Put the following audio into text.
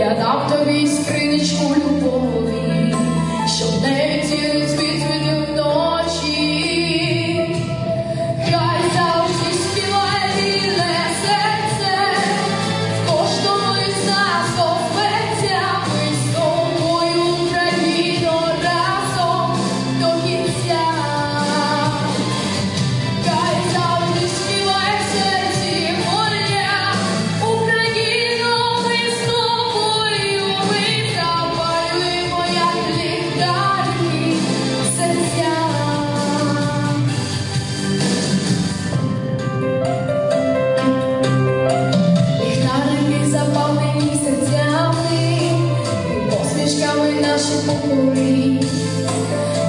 Я дам тобі скриничку любові, щоб не відтінить від flashing memories